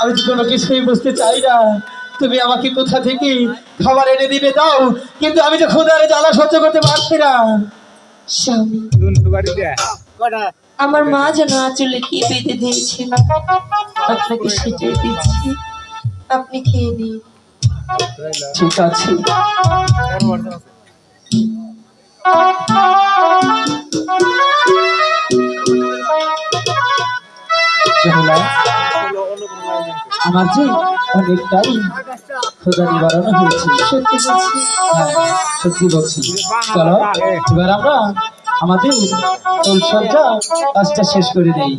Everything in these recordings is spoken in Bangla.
আমি তো কোনো কিছুই বুঝতে চাই না। তুমি আমাকে কোথা থেকে খাবার এনে দিবে দাও? কিন্তু আমি তো ক্ষুদারে জ্বালা সহ্য করতে পারছি না। স্বামী আমার মা যেন আঁচলে কি বেঁধে দিয়েছিল আপনাকে সেটাই দিচ্ছি। আপনি খেয়ে নিন। ঠিক আছে। বেহুলা, আমার যে অনেকটাই ক্ষুদা নিবারণ হয়েছে। সত্যি বলছি হ্যাঁ, সত্যি বলছি। চলো এবার আমরা আমাদের ফুলসজ্জা কাজটা শেষ করে দেই।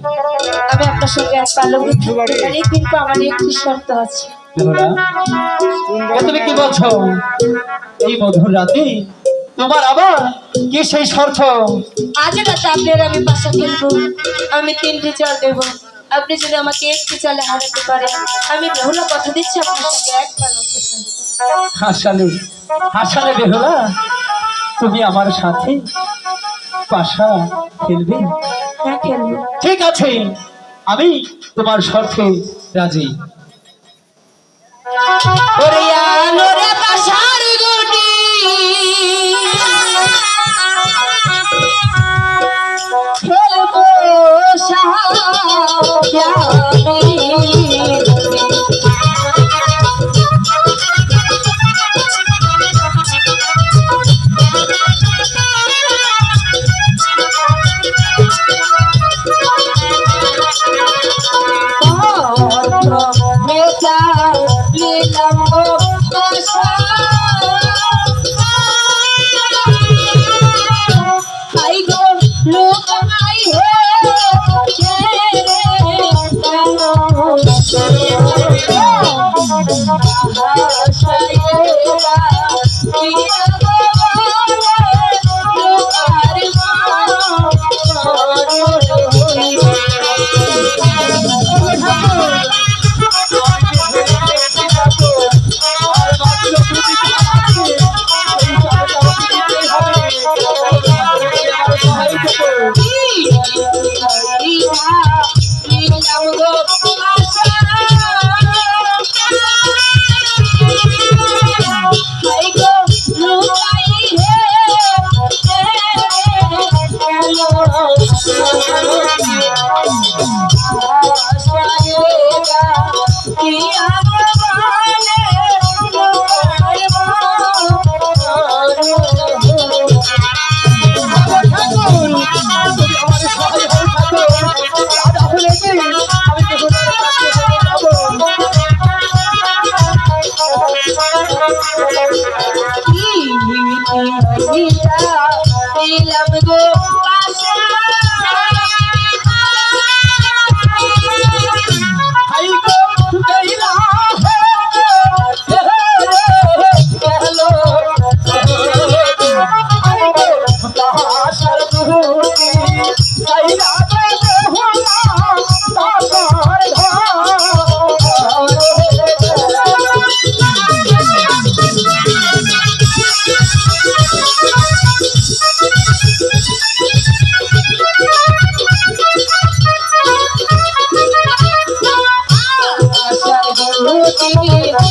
আমি আপনার সঙ্গে এক পালক থাকতে পারি কিন্তু আমার একটি শর্ত আছে। তুমি কি বলছো এই মধুর রাতে তোমার আবার কি সেই শর্ত? আজ রাতে আপনার আমি পাশা খেলব আমি তিনটি চাল দেবো। আপনি যদি আমাকে একটি চালে হারাতে পারেন আমি বেহুলা কথা দিচ্ছি আপনার সঙ্গে এক পালক হাসালে হাসালে বেহুলা তুমি আমার সাথে পাশা খেলবে? হ্যাঁ ঠিক আছে আমি তোমার শর্তে রাজি। ওরে দিলাম Thank you. গরুতি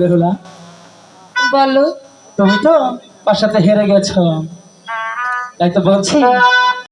বেহুলা। বলো। তুমি তো বাসাতে হেরে গেছো। তাই তো বলছি।